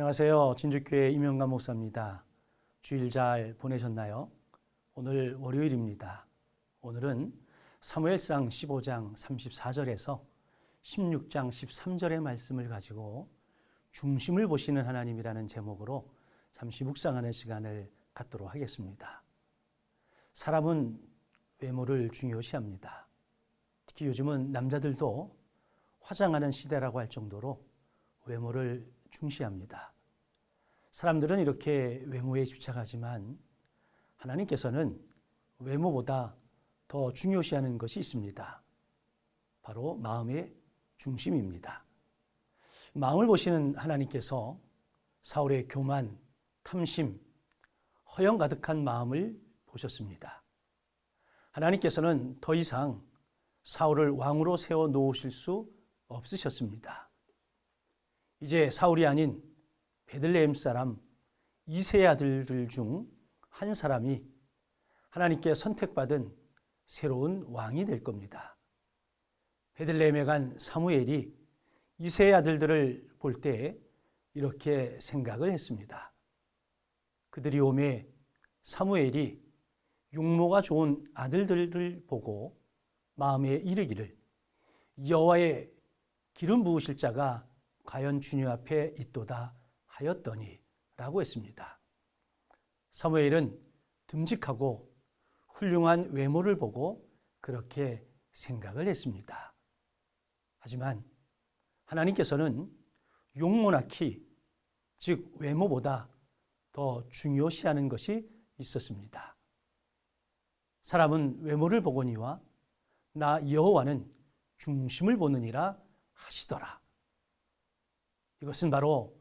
안녕하세요. 진주교회 이명관 목사입니다. 주일 잘 보내셨나요? 오늘 월요일입니다. 오늘은 사무엘상 15장 34절에서 16장 13절의 말씀을 가지고 중심을 보시는 하나님이라는 제목으로 잠시 묵상하는 시간을 갖도록 하겠습니다. 사람은 외모를 중요시합니다. 특히 요즘은 남자들도 화장하는 시대라고 할 정도로 외모를 중시합니다. 사람들은 이렇게 외모에 집착하지만 하나님께서는 외모보다 더 중요시하는 것이 있습니다. 바로 마음의 중심입니다. 마음을 보시는 하나님께서 사울의 교만, 탐심, 허영 가득한 마음을 보셨습니다. 하나님께서는 더 이상 사울을 왕으로 세워 놓으실 수 없으셨습니다. 이제 사울이 아닌 베들레헴 사람 이세 아들들 중 한 사람이 하나님께 선택받은 새로운 왕이 될 겁니다. 베들레헴에 간 사무엘이 이세 아들들을 볼 때 이렇게 생각을 했습니다. 그들이 오매 사무엘이 용모가 좋은 아들들을 보고 마음에 이르기를 여호와의 기름 부으실 자가 과연 주님 앞에 있도다 하였더니 라고 했습니다. 사무엘은 듬직하고 훌륭한 외모를 보고 그렇게 생각을 했습니다. 하지만 하나님께서는 용모나키, 즉 외모보다 더 중요시하는 것이 있었습니다. 사람은 외모를 보거니와 나 여호와는 중심을 보느니라 하시더라. 이것은 바로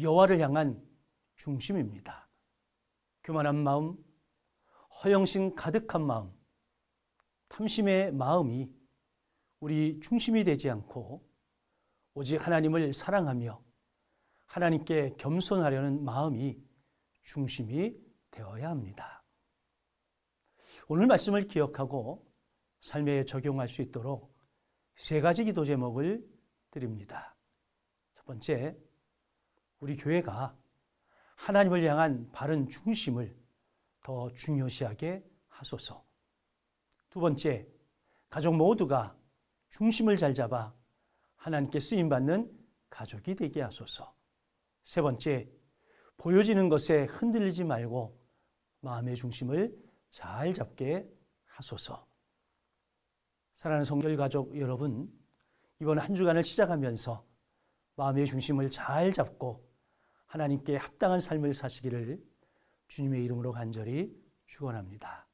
여호와를 향한 중심입니다. 교만한 마음, 허영심 가득한 마음, 탐심의 마음이 우리 중심이 되지 않고 오직 하나님을 사랑하며 하나님께 겸손하려는 마음이 중심이 되어야 합니다. 오늘 말씀을 기억하고 삶에 적용할 수 있도록 세 가지 기도 제목을 드립니다. 첫 번째, 우리 교회가 하나님을 향한 바른 중심을 더 중요시하게 하소서. 두 번째, 가족 모두가 중심을 잘 잡아 하나님께 쓰임 받는 가족이 되게 하소서. 세 번째, 보여지는 것에 흔들리지 말고 마음의 중심을 잘 잡게 하소서. 사랑하는 성결 가족 여러분, 이번 한 주간을 시작하면서 마음의 중심을 잘 잡고 하나님께 합당한 삶을 사시기를 주님의 이름으로 간절히 축원합니다.